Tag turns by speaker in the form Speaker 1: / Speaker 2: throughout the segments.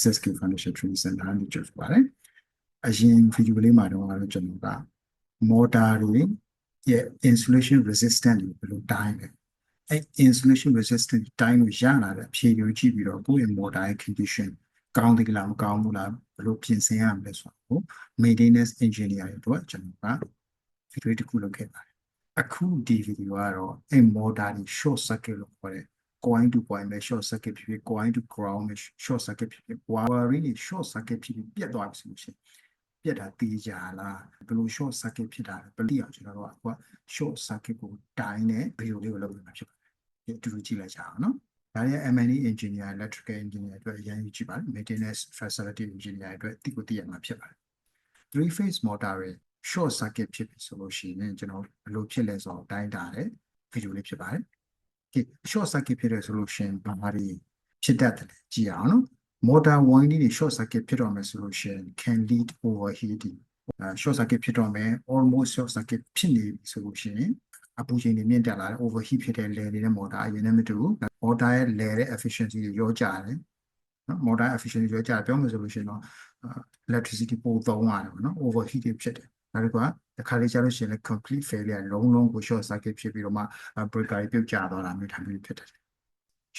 Speaker 1: SSK Foundation Training Center ကနေကြိုဆိုပါတယ်အရင်ဗီဒီယိုလေးမှာတော့ကျွန်တော်က motor တွေရဲ့ insulation resistant တွေဘယ်လိုတိုင်းလဲအဲ insulation resistant တိုင်းလို့ရလာတဲ့အဖြေကိုကြည့်ပြီးတော့ကိုယ့်ရဲ့ motor ရဲ့ condition ကောင်းတယ်လားမကောင်းဘူးလားဘယ်လိုပြင်ဆင်ရမလဲဆိုတော့ maintenance engineer တွေတော့ကျွန်တော်က video တစ်ခုလုပ်ခဲ့ပါတယ်အခုဒီ video ကတော့အဲ motor တွေ short circuit လို့ခေါ်တဲ့ coin to coin ပဲ short circuit ဖြစ်ဖြစ် coin to ground ပဲ short circuit ဖြစ်ဖြစ် wiring တွေ short circuit ဖြစ်ဖြစ်ပြတ်သွားပြီဆိုလို့ရှိရင်ပြတ်တာတေးကြလားဘယ်လို short circuit ဖြစ်တာလဲဘယ်လိုအောင်ကျွန်တော်တို့ကအခုက short circuit ကိုတိုင်းတဲ့ video လေးကိုလုပ်နေတာဖြစ်ပါတယ်ဒီအတူတူကြည့်လိုက်ကြအောင်နော်ဒါရဲ့ M&E engineer electrical engineer အတွက်အရင်ယူကြည့်ပါတယ် maintenance facility engineer အတွက်တိကိုတည်ရမှာဖြစ်ပါတယ် three phase motor ရဲ့ short circuit ဖြစ်ပြီဆိုလို့ရှိရင်ကျွန်တော်ဘယ်လိုဖြစ်လဲဆိုတော့တိုင်းတာတဲ့ video လေးဖြစ်ပါတယ်ဒီ short circuit ဖြစ်တဲ့ဆိုလို့ရှိရင်ဘာမှဒီဖြစ်တတ်တယ်ကြည့်အောင်နော် motor winding တွေ short circuit ဖြစ်တော့မယ်ဆိုလို့ရှိရင် can lead overheating အဲ short circuit ဖြစ်တော့မယ် almost short circuit ဖြစ်နေပြီဆိုလို့ရှိရင်အပူချိန်တွေမြင့်တက်လာတယ် overheat ဖြစ်တဲ့ layer နေတဲ့ motor အရင်နဲ့မတူဘူး motor ရဲ့ layer ရဲ့ efficiency တွေရောကြတယ်နော် motor efficiency ရောကြတယ်ပြောမယ်ဆိုလို့ရှိရင်တော့ electricity ပိုသုံးရတယ်ပေါ့နော် overheat တွေဖြစ်တယ် နောက်တစ်ခုကတစ်ခါလေးကြာလို့ရှိရင်လည်း complete failure လုံးလုံးကို short circuit ဖြစ်ပြီးတော့မှ breaker တွေပြုတ်ကျသွားတာမျိုးထပ်ပြီးဖြစ်တယ်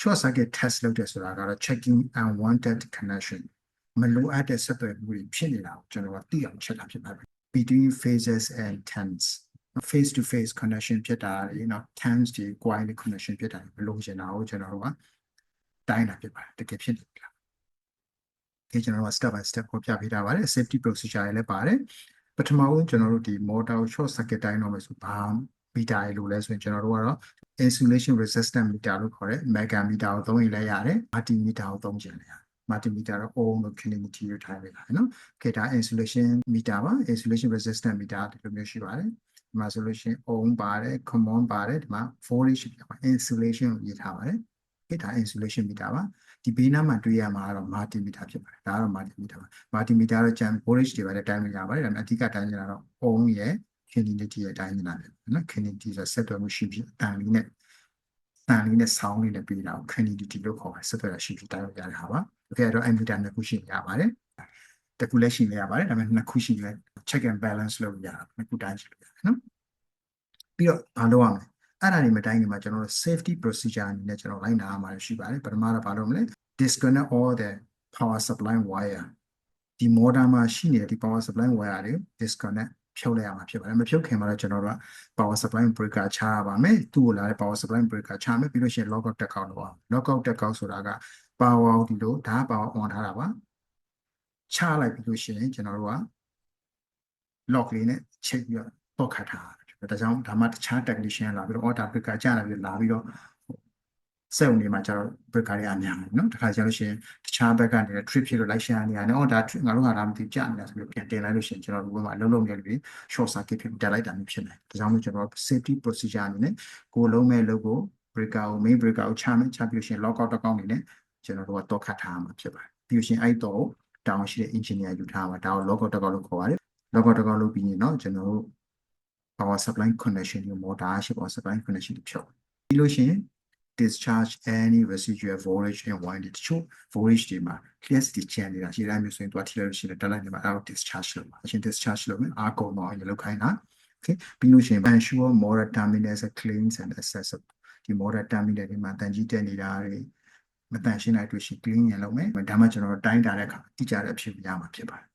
Speaker 1: short circuit test လုပ်တယ်ဆိုတာကတော့ checking unwanted connection မလိုအပ်တဲ့ဆက်သွယ်မှုတွေဖြစ်နေတာကိုကျွန်တော်ကသိအောင်ချက်တာဖြစ်ပါတယ် between phases and temps face to face connection ဖြစ်တာတွေနော် temps တွေ coil connection ဖြစ်တာတွေမလို့ချင်တာကိုကျွန်တော်တို့ကတိုင်းတာဖြစ်ပါတယ်တကယ်ဖြစ်နေပြီလားဒီကျွန်တော်တို့က step by step ကိုပြပေးထားပါတယ် safety procedure တွေလည်းပါတယ်ပ ထမဆုံးကျွန်တော်တို့ဒီ motor short circuit တိုင်းတော့မယ်ဆိုဘာမီတာရလို့လဲဆိုရင်ကျွန်တော်တို့ကတော့ insulation resistant meter လို့ခေါ်တဲ့ mega meter ကိုသုံးရင်လည်းရတယ် multimeter ကိုသုံးချင်လည်းရတယ် multimeter တော့ ohm လို့ kilometer လို့ထားပေးတာနော်ခေတ်ဒါ insulation meter ပါ insulation resistant meter ဒီလိုမျိုးရှိပါတယ်ဒီမှာဆိုလို့ရှိရင် ohm ပါတယ် common ပါတယ်ဒီမှာ voltage ပြပါ insulation ကိုရေးထားပါတယ် ခေတ်ဒါ insulation meter ပါဒီဘေးနားမှာတွေ့ရမှာကတော့ multimeter ဖြစ်ပါတယ်ဒါကတော့ multimeter ပါ multimeter တော့ jam voltage တွေပါတဲ့တိုင်းမရပါတယ်ဒါပေမဲ့အဓိကတိုင်းနေတာတော့ ohm ရဲ့ kinetic ရဲ့တိုင်းနေတာပဲနော် kinetic ဆိုဆက်သွယ်မှုရှိပြီးအတန်လေးနဲ့တန်လေးနဲ့ဆောင်းလေးနဲ့ပြီးတာကို kinetic လို့ခေါ်ပါတယ်ဆက်သွယ်တာရှိပြီးတိုင်းရတဲ့ဟာပါတကယ်တော့ ammeter နှစ်ခုရှိနေရပါတယ်တစ်ခုလည်းရှိနေရပါတယ်ဒါပေမဲ့နှစ်ခုရှိလဲ check and balance လုပ်ရတာနှစ်ခုတိုင်းရှိလို့ရတယ်နော်ပြီးတော့ဘာလုပ်ရမလဲ အဲ့ဒါတွေမတိုင်းခင်မှာကျွန်တော်တို့ safety procedure အနေနဲ့ကျွန်တော်လိုက်နာရမှာရှိပါတယ်ပထမတော့ဘာလုပ်မလဲ disconnect all the power supply wire ဒီ motor မှာရှိနေတဲ့ဒီ power supply wire တွေ disconnect ဖြုတ်လိုက်ရမှာဖြစ်ပါတယ်မဖြုတ်ခင်မှာတော့ကျွန်တော်တို့က power supply breaker ချရပါမယ်သူ့ကိုလာတဲ့ power supply breaker ချမယ်ပြီးလို့ရှိရင် lockout တက်ကောက်လုပ်အောင် lockout တက်ကောက်ဆိုတာက power ဒီလိုဒါ power on ထားတာပါချလိုက်ပြီးလို့ရှိရင်ကျွန်တော်တို့က lock လေးနဲ့ချိတ်ပြီးတော့တော့ခတ်ထားတာ ဒါကြောင့်ဒါမှတခြား technician လာပြီးတော့ order breaker ကျလာပြီးလာပြီးတော့စက်ုံတွေမှာကျတော့ breaker တွေအများတယ်နော်တခါကျလို့ရှိရင်တခြားဘက်ကနေ trip ဖြစ်လို့လိုက်ရှာနေရတယ်။အော်ဒါငါတို့ကဒါမသိကြနေတာဆိုပြီးပြန်တင်လိုက်လို့ရှိရင်ကျွန်တော်တို့ဘက်မှာလုံးလုံးနေပြီ short circuit ဖြစ်တက်လိုက်တာမျိုးဖြစ်နေ။ဒါကြောင့်မို့ကျွန်တော် safety procedure အနေနဲ့ကိုလုံးမဲ့လို့ကို breaker ကို main breaker ကိုချမယ်ချပြီးလို့ရှိရင် lockout တစ်ကောင်းနေနဲ့ကျွန်တော်တို့ကတော့ခတ်ထားမှာဖြစ်ပါတယ်။ပြီးလို့ရှိရင်အဲ့တော့တောင်းရှိတဲ့ engineer ယူထားမှာဒါကို lockout တစ်ကောင်းလို့ခေါ်ပါတယ်။ lockout တစ်ကောင်းလုပ်ပြီးရင်တော့ကျွန်တော်တို့ power supply connection ကို motor ရှိ power supply connection ဖြုတ်ပြီးလို့ရှိရင် discharge any residual voltage and winding တချို့ voltage တွေမှာ capacity ကျန်နေတာရှိတယ်မျိုးဆိုရင်သူကထိလိုက်လို့ရှိရင်တက်လိုက်နေမှာအဲ့တော့ discharge လုပ်ပါအရင် discharge လုပ်မယ်အားကုန်တော့အရင်လုပ်ခိုင်းတာ okay ပြီးလို့ရှိရင် ensure motor terminals are clean and accessible ဒီ motor terminal တွေမှာတန်ကြီးတက်နေတာတွေမတန်ရှင်းလိုက်တွေ့ရှိ clean ရလုပ်မယ်ဒါမှကျွန်တော်တို့တိုင်းတာတဲ့အခါတိကျတဲ့အဖြစ်ရမှာဖြစ်ပါတယ်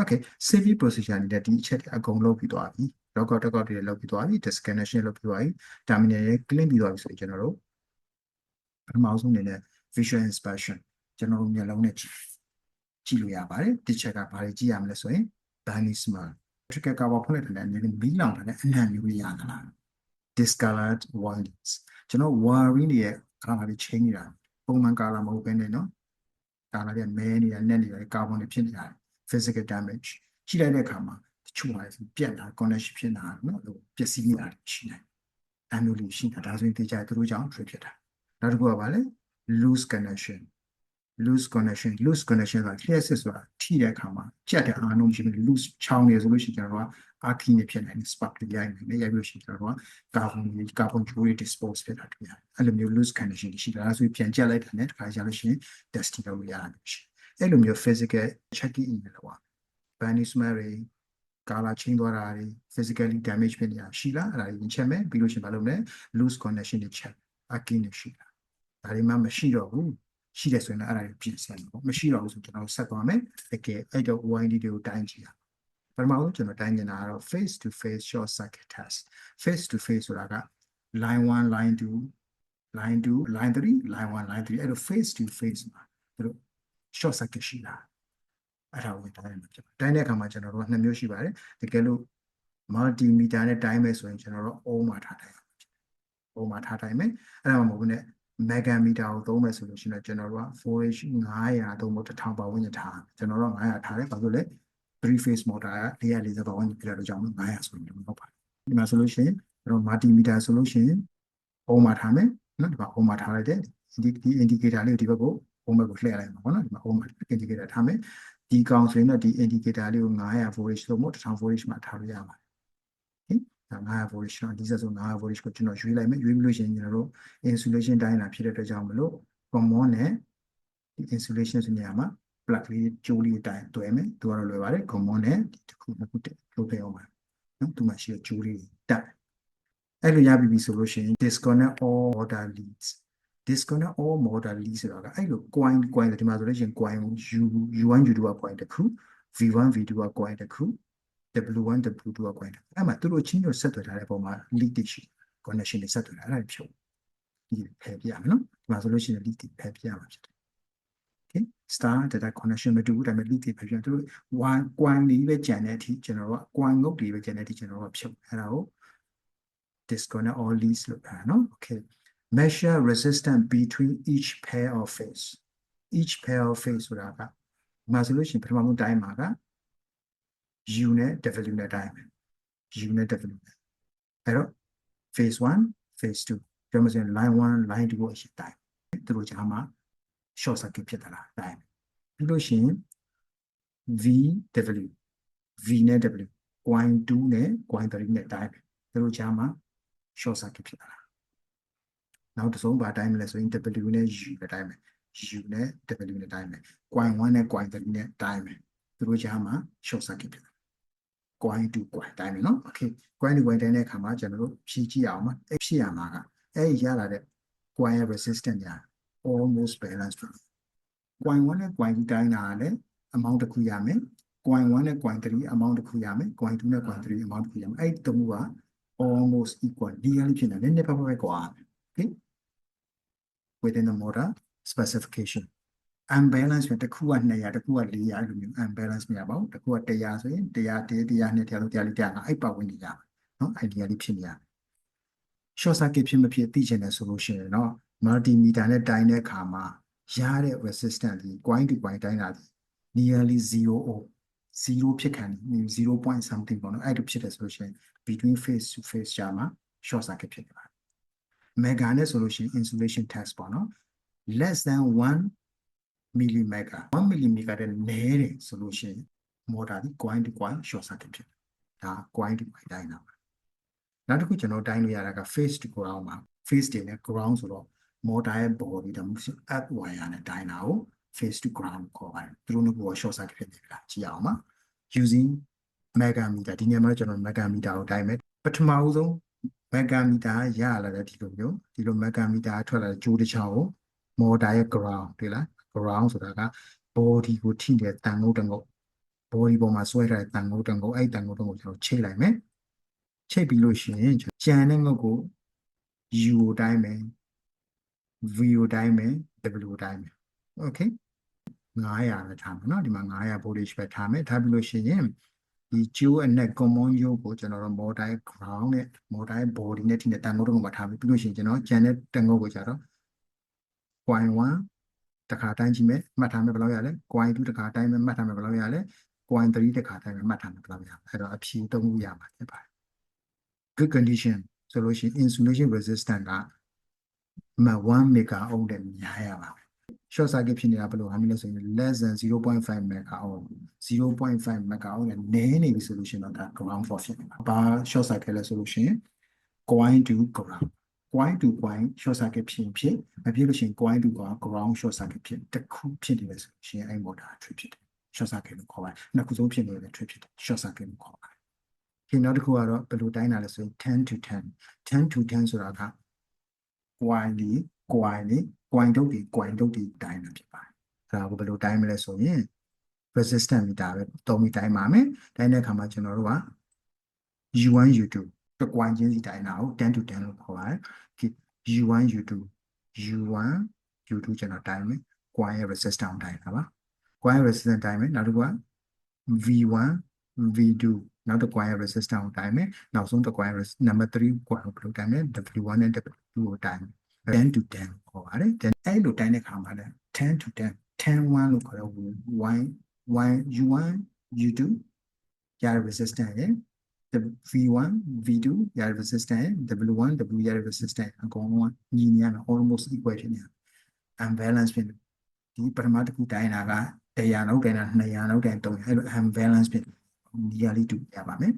Speaker 1: okay safety procedure နေတဲ့ဒီအချက်တွေအကုန်လုပ်ပြီးသွားပြီ log out log out တွေလောက်ပြီးသွားပြီ disconnection လောက်ပြီးသွားပြီ terminal ရဲ့ clean ပြီးသွားပြီဆိုရင်ကျွန်တော်တို့ပထမဆုံးအနေနဲ့ visual inspection ကျွန်တော်တို့မျက်လုံးနဲ့ကြည့်ကြည့်လို့ရပါတယ်တစ်ချက်ကဘာတွေကြည့်ရမလဲဆိုရင် bunny smile တစ်ချက်ကဘာဖွင့်လိုက်တယ်လဲမီးလောင်တာနဲ့အနံ့မျိုးရတာလား discolored wires ကျွန်တော် wiring တွေရဲ့ကာလာတွေ change နေတာပုံမှန်ကာလာမဟုတ်ဘဲနဲ့နော်ကာလာတွေမဲနေတာနဲ့နေတာကာဗွန်တွေဖြစ်နေတာ physical damage ကြည့်လိုက်တဲ့အခါမှာ တချို့ဟာပြက်တာ connection ဖြစ်တာเนาะပျက်စီးနေတာရှိတယ်အဲမျိုးလေးရှိတာဒါဆိုရင်တေချာသူတို့ကြောင့် trip ဖြစ်တာနောက်တစ်ခုကဘာလဲ loose connection loose connection loose connection ဆိုတာ clear ဆိုတာထိတဲ့အခါမှာကြက်တဲ့အာနှုံးရှိပြီး loose ချောင်းနေဆိုလို့ရှိရင်ကျွန်တော်တို့ကအာခီနေဖြစ်နိုင်တယ် spark တွေရိုက်နေတယ်ရိုက်လို့ရှိရင်ကျွန်တော်တို့ကကာဗွန်ကာဗွန်ဂျိုးတွေ dispose ဖြစ်တာတွေ့ရတယ်အဲ့လိုမျိုး loose connection တွေရှိတာဒါဆိုပြန်ကြက်လိုက်တာနဲ့တခါကြလို့ရှိရင် testing လုပ်လို့ရတယ်ရှိအဲ့လိုမျိုး physical checking in လို့ပါ bunny smell တွေ color change သွားတာတွေ physically damage ဖြစ်နေတာရှိလားအဲ့ဒါတွေချက်မယ်ပြီးလို့ရှိရင်ဘာလုပ်မလဲ loose connection တွေ check အကင်းနေရှိလားဒါတွေမှမရှိတော့ဘူးရှိတယ်ဆိုရင်လည်းအဲ့ဒါတွေပြင်ဆင်ပေါ့မရှိတော့ဘူးဆိုကျွန်တော်ဆက်သွားမယ်တကယ်အဲ့တော့ OID တွေကိုတိုင်းကြည့်ရပထမဆုံးကျွန်တော်တိုင်းနေတာကတော့ face to face short circuit test face to face ဆိုတာက line 1 line 2 line 2 line 3 line 1 line 3အဲ့တော့ face to face မှာတို့ short circuit ရှိလား အဲ့ဒါကိုတိုင်းရမှာဖြစ်ပါတယ်တိုင်းတဲ့အခါမှာကျွန်တော်တို့ကနှစ်မျိုးရှိပါတယ်တကယ်လို့ multimeter နဲ့တိုင်းမယ်ဆိုရင်ကျွန်တော်တို့ ohm မှာထားတိုင်းရမှာဖြစ်တယ် ohm မှာထားတိုင်းမယ်အဲ့ဒါမှမဟုတ်ဘူးね megameter ကိုသုံးမယ်ဆိုလို့ရှိရင်ကျွန်တော်တို့က voltage 900သုံးဖို့1000ပါဝင်ထားကျွန်တော်တို့900ထားတယ်ဘာလို့လဲ three phase motor က440ပါဝင်ပြတဲ့ကြောင့်900ဆိုရင်တော့ပါတယ်ဒီမှာဆိုလို့ရှိရင်ကျွန်တော် multimeter ဆိုလို့ရှိရင် ohm မှာထားမယ်နော်ဒီမှာ ohm မှာထားလိုက်တယ်ဒီဒီ indicator လေးကိုဒီဘက်ကို ohm ဘက်ကိုလှည့်လိုက်မှာပေါ့နော်ဒီမှာ ohm မှာ indicator ထားမယ် ဒီကောင်ဆိုရင်တော့ဒီ indicator လေးကို900 voltage သုံးဖို့1000 voltage မှာထားလို့ရပါတယ်ဟင်900 voltage တော့ဒီဆက်ဆို900 voltage ကိုကျွန်တော်ရွေးလိုက်မယ်ရွေးပြီးလို့ရှိရင်ကျွန်တော်တို့ insulation တိုင်းတာဖြစ်တဲ့အတွက်ကြောင့်မလို့ common နဲ့ဒီ insulation ဆိုနေရာမှာ plug လေးကြိုးလေးတိုင်းတွဲမယ်သူကတော့လွယ်ပါတယ် common နဲ့ဒီတစ်ခုနှစ်ခုတက်လုပ်ပြအောင်ပါနော်သူမှရှိတဲ့ကြိုးလေးတက်အဲ့လိုရပြီပြီဆိုလို့ရှိရင် disconnect all motor leads disconnect all motor leads ဆိုတာကအဲ့လို coin coin ဒီမှာဆိုလို့ရှိရင် coin u u1 u2 က coin တစ်ခု v1 v2 က coin တစ်ခု w1 w2 က coin တစ်ခုအဲ့မှာသူတို့ချင်းတို့ဆက်သွယ်ထားတဲ့ပုံမှာ lead တွေရှိ connection တွေဆက်သွယ်ထားတာဖြုတ်ဒီဖယ်ပြရမယ်နော်ဒီမှာဆိုလို့ရှိရင် lead တွေဖယ်ပြရမှာဖြစ်တယ် okay star data connection မတူဘူးဒါပေမဲ့ lead တွေဖယ်ပြသူတို့ one coin လေးပဲကြံတဲ့အထိကျွန်တော်တို့က coin ငုတ်တွေပဲကြံတဲ့အထိကျွန်တော်တို့ကဖြုတ်အဲ့ဒါကို disconnect all leads လို့ပြောတာနော် okay measure resistance between each pair of phase each pair of phase ဆိုတာကဒီမှာဆိုလို့ရှိရင်ပထမဆုံးတိုင်းမှာက u နဲ့ w နဲ့တိုင်းမယ် u နဲ့ w နဲ့အဲ့တော့ phase 1 phase 2ပြောမှဆိုရင် line 1 line 2ကိုအရင်တိုင်းသူတို့ကြားမှာ short circuit ဖြစ်တာလားတိုင်းပြီးလို့ရှိရင် v w v နဲ့ w coin 2နဲ့ coin 3နဲ့တိုင်းသူတို့ကြားမှာ short circuit ဖြစ်တာလား နောက်တစ်ဆုံးပါတိုင်းမလဲဆိုရင် w နဲ့ u နဲ့တိုင်းမယ် u နဲ့ w နဲ့တိုင်းမယ် coin 1နဲ့ coin 3နဲ့တိုင်းမယ်သူတို့ကြားမှာ short circuit ဖြစ်တာ coin to coin တိုင်းမယ်နော် okay coin to coin တိုင်းတဲ့အခါမှာကျွန်တော်တို့ဖြည့်ကြည့်အောင်ပါအဲ့ဖြည့်ရမှာကအဲ့ဒီရလာတဲ့ coin ရဲ့ resistance ညာ almost balanced ဖြစ်တယ် coin 1နဲ့ coin 2တိုင်းတာလည်း amount တစ်ခုရမယ် coin 1နဲ့ coin 3 amount တစ်ခုရမယ် coin 2နဲ့ coin 3 amount တစ်ခုရမယ်အဲ့ဒီတမှုက almost equal nearly ဖြစ်နေတယ်နည်းနည်းပါးပါးပဲကွာ okay within the motor specification unbalance ဆိုရင်တစ်ခုက200တစ်ခုက400အဲ့လိုမျိုး unbalance မရပါဘူးတစ်ခုက100ဆိုရင်100 100 100 200 300 400အဲ့ပတ်ဝန်းကျင်ရပါနော် idea လေးဖြစ်နေရတယ် short circuit ဖြစ်မဖြစ်သိချင်တယ်ဆိုလို့ရှိရင်တော့ multimeter နဲ့တိုင်းတဲ့အခါမှာရတဲ့ resistance ဒီ coin to coin တိုင်းတာဒီ nearly 0 ohm 0ဖြစ်ခံ 0.something ပေါ့နော်အဲ့လိုဖြစ်တယ်ဆိုလို့ရှိရင် between phase to phase ကြာမှာ short circuit ဖြစ်နေပါတယ် mega နဲ့ဆိုလို့ရှိရင် insulation test ပေါ့နော် less than 1 millimeter 1 millimeter တဲ့နည်းတယ်ဆိုလို့ရှိရင် motor ဒီ coin to coin short circuit ဖြစ်တယ်ဒါ coin to coin တိုင်းတာပါနောက်တစ်ခုကျွန်တော်တိုင်းလို့ရတာက face to ground မှာ face တွေနဲ့ ground ဆိုတော့ motor ရဲ့ body ဒါမှမဟုတ် up wire နဲ့တိုင်းတာကို face to ground ခေါ်ပါတယ်သူတို့က short circuit ဖြစ်နေပြီလားကြည့်အောင်ပါ using megameter ဒီနေရာမှာကျွန်တော် megameter ကိုတိုင်းမယ်ပထမဦးဆုံး megameter ရလာတဲ့ဒီလိုမျိုးဒီလို megameter ထွက်လာတဲ့ကြိုးတစ်ချောင်းကို motor ရဲ့ ground တွေ့လား ground ဆိုတာက body ကိုထိတဲ့တန်ငုတ်တငုတ် body ပေါ်မှာဆွဲထားတဲ့တန်ငုတ်တငုတ်အဲ့တန်ငုတ်တငုတ်ကျွန်တော်ချိတ်လိုက်မယ်ချိတ်ပြီးလို့ရှိရင်ကြံတဲ့ငုတ်ကို u ကိုတိုင်းမယ် v ကိုတိုင်းမယ် w ကိုတိုင်းမယ် okay 900ပဲထားမယ်เนาะဒီမှာ900 voltage ပဲထားမယ်ထားပြီးလို့ရှိရင် ဒီကျိုးအနက် common ကျိုးကိုကျွန်တော်တို့ motor ground နဲ့ motor body နဲ့ထိတဲ့တန်ငုတ်တငုတ်မှာထားပြီးပြီးလို့ရှိရင်ကျွန်တော်ကြံတဲ့တန်ငုတ်ကိုကြတော့ point 1တခါတိုင်းကြည့်မယ်မှတ်ထားမယ်ဘယ်လောက်ရလဲ point 2တခါတိုင်းမယ်မှတ်ထားမယ်ဘယ်လောက်ရလဲ point 3တခါတိုင်းမယ်မှတ်ထားမယ်ဘယ်လောက်ရလဲအဲ့တော့အဖြေသုံးခုရမှာဖြစ်ပါတယ် good condition ဆိုလို့ရှိရင် insulation resistance ကမ1 mega ohm တဲ့များရပါမယ် short circuit ဖြစ်နေတာဘယ်လိုဟာမျိုးလဲဆိုရင် less than 0.5 mega ohm 0.5 mega ohm နဲ့နည်းနေပြီဆိုလို့ရှိရင်တော့ဒါ ground fault ဖြစ်နေတာ။ဘာ short circuit လဲဆိုလို့ရှိရင် coin to ground coin to coin short circuit ဖြစ်ရင်ဖြစ်မဖြစ်လို့ရှိရင် coin to ground short circuit ဖြစ်တစ်ခုဖြစ်နေတယ်ဆိုလို့ရှိရင်အဲ့ motor trip ဖြစ်တယ် short circuit လို့ခေါ်ပါတယ်။နှစ်ခုဆုံးဖြစ်နေတဲ့ trip ဖြစ်တယ် short circuit လို့ခေါ်ပါတယ်။ဒီနောက်တစ်ခုကတော့ဘယ်လိုတိုင်းတာလဲဆိုရင်10 to 10 10 to 10ဆိုတာက coin ဒီ coin ဒီ coin တုတ်ဒီ coin တုတ်ဒီတိုင်းတာဖြစ်ပါတယ်။အဲ့ဒါကိုဘယ်လိုတိုင်းမလဲဆိုရင် resistance meter ပဲသုံးပြီးတိုင်းပါမယ်။တိုင်းတဲ့အခါမှာကျွန်တော်တို့က U1 U2 တစ် coin ချင်းစီတိုင်းတာကို10 to 10လို့ခေါ်ပါတယ်။ U1 U2 U1 U2 ကျွန်တော်တိုင်းမယ်။ coin ရဲ့ resistance ကိုတိုင်းတာပါ။ coin resistance တိုင်းမယ်နောက်တစ်ခုက V1 V2 နောက်တစ် coin ရဲ့ resistance ကိုတိုင်းမယ်။နောက်ဆုံးတစ် coin number 3 coin ကိုဘယ်လိုတိုင်းမလဲ W1 နဲ့ W2 ကိုတိုင်းမယ်။ 10 to 10ခေါ်ပါတယ်။အဲ့လိုတိုင်းတဲ့အခါမှာလည်း10 to 10 10 1လို့ခေါ်တော့ y y u1 u2 ရတဲ့ resistance ရဲ့ v1 v2 ရတဲ့ resistance ရဲ့ w1 w ရတဲ့ resistance အကုန်လုံးညီညီရ almost equal ဖြစ်နေတာ unbalance ဖြစ်နေဒီပထမတစ်ခုတိုင်းတာက100နောက်တိုင်းတာ200နောက်တိုင်း300အဲ့လို unbalance ဖြစ်နေရလေးတူရပါမယ်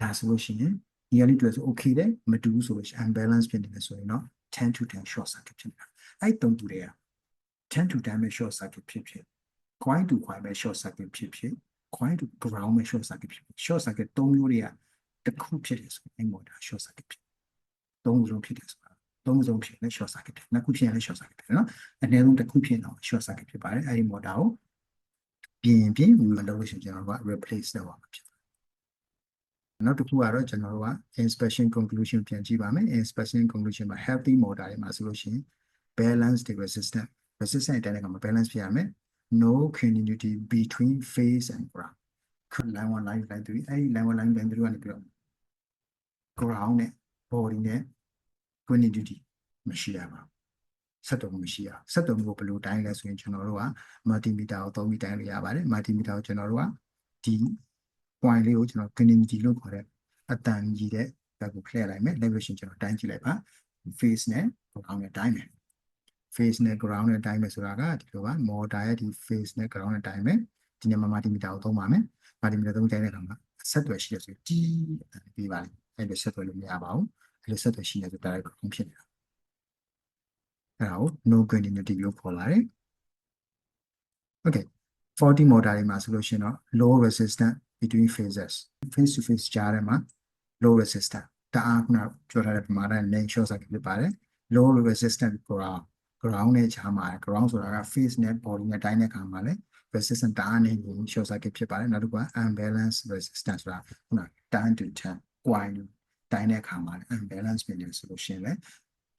Speaker 1: ဒါဆိုလို့ရှိရင်ဒီရလေးတူဆို okay တယ်မတူဘူးဆိုလို့ရှိရင် unbalance ဖြစ်နေတယ်ဆိုရင်တော့ 10 to 10 short circuit ဖြစ်နေတာအဲ့တုံးတူတွေက10 to 10ပဲ short circuit ဖြစ်ဖြစ် coin to coin ပဲ short circuit ဖြစ်ဖြစ် coin to ground ပဲ short circuit ဖြစ်ဖြစ် short circuit ၃မျိုးတွေကတစ်ခုဖြစ်တယ်ဆိုရင်အဲ့ motor short circuit ဖြစ်သုံးခုလုံးဖြစ်တယ်ဆိုတာသုံးခုလုံးဖြစ်ရင် short circuit ဖြစ်နှစ်ခုဖြစ်ရင်လည်း short circuit ဖြစ်နော်အနည်းဆုံးတစ်ခုဖြစ်တော့ short circuit ဖြစ်ပါတယ်အဲ့ဒီ motor ကိုပြင်ပြင်မလုပ်လို့ရှိရင်ကျွန်တော်တို့က replace လုပ်ရမှာဖြစ် နောက်တစ်ခုကတော့ကျွန်တော်တို့က inspection conclusion ပြန်ကြည့်ပါမယ် inspection conclusion မှာ healthy motor တွေမှာဆိုလို့ရှိရင် balance the resistance resistance တိုင်းတဲ့ကမှာ balance ဖြစ်ရမယ် no continuity between phase and ground line 1 line line 3အဲ့ဒီ line 1 line 3ကနေပြီးတော့ ground နဲ့ body နဲ့ continuity မရှိရပါဘူးဆက်တော်မရှိရဆက်တော်ကိုဘယ်လိုတိုင်းလဲဆိုရင်ကျွန်တော်တို့က multimeter ကိုသုံးပြီးတိုင်းလို့ရပါတယ် multimeter ကိုကျွန်တော်တို့ကဒီ point လေးကိုကျွန်တော် continuity လို့ခေါ်တဲ့အတန်ကြီးတဲ့ဘက်ကိုလှည့်လိုက်မယ် elevation ကျွန်တော်တိုင်းကြည့်လိုက်ပါ face နဲ့ ground နဲ့တိုင်းမယ် face နဲ့ ground နဲ့တိုင်းမယ်ဆိုတာကဒီလိုပါ motor ရဲ့ဒီ face နဲ့ ground နဲ့တိုင်းမယ်ဒီနေ့မှာ multimeter ကိုသုံးပါမယ် multimeter သုံးတိုင်းတဲ့အခါမှာဆက်သွယ်ရှိရဆိုကြီးပြီးပါလိမ့်အဲ့လိုဆက်သွယ်လို့မရပါဘူးအဲ့လိုဆက်သွယ်ရှိနေဆို direct ground ဖြစ်နေတာအဲ့ဒါကို no continuity လို့ခေါ်ပါတယ် okay 40 motor တွေမှာဆိုလို့ရှိရင်တော့ low resistance between phases face to face ကြားထဲမှာ low resistance တအားခုနပြောထားတဲ့ပမာဏနဲ့ short circuit ဖြစ်ပါတယ် low resistance ground ground နဲ့ခြားမှာ ground ဆိုတာက face နဲ့ body နဲ့တိုင်းတဲ့အခါမှာလည်း resistance တအားနေရင် short circuit ဖြစ်ပါတယ်နောက်တစ်ခုက unbalance resistance ဆိုတာခုန10 to 10 coin တိုင်းတဲ့အခါမှာလည်း unbalance ဖြစ်နေဆိုလို့ရှိရင်လည်း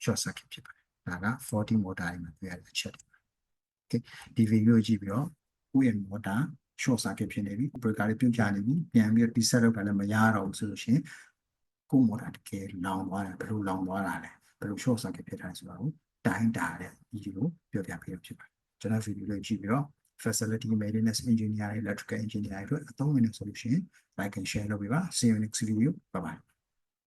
Speaker 1: short circuit ဖြစ်ပါတယ်ဒါက40 motor တွေမှာတွေ့ရတဲ့အချက်တွေ okay ဒီ video ကြည့်ပြီးတော့ကိုယ့်ရဲ့ motor short circuit ဖြစ်နေပြီ breaker တွေပြုတ်ကျနေပြီပြန်ပြီးတော့ reset လုပ်တာလည်းမရတော့ဘူးဆိုလို့ရှိရင်ကိုယ့် motor တကယ်လောင်သွားတယ်ဘယ်လိုလောင်သွားတာလဲဘယ်လို short circuit ဖြစ်တာလဲဆိုတာကိုတိုင်းတာတဲ့ video ကိုပြောပြပေးရဖြစ်ပါတယ်ကျွန်တော် video လေးကြည့်ပြီးတော့ facility maintenance engineer electrical engineer တွေအသုံးဝင်နေဆိုလို့ရှိရင် like and share လုပ်ပေးပါ see you next video bye bye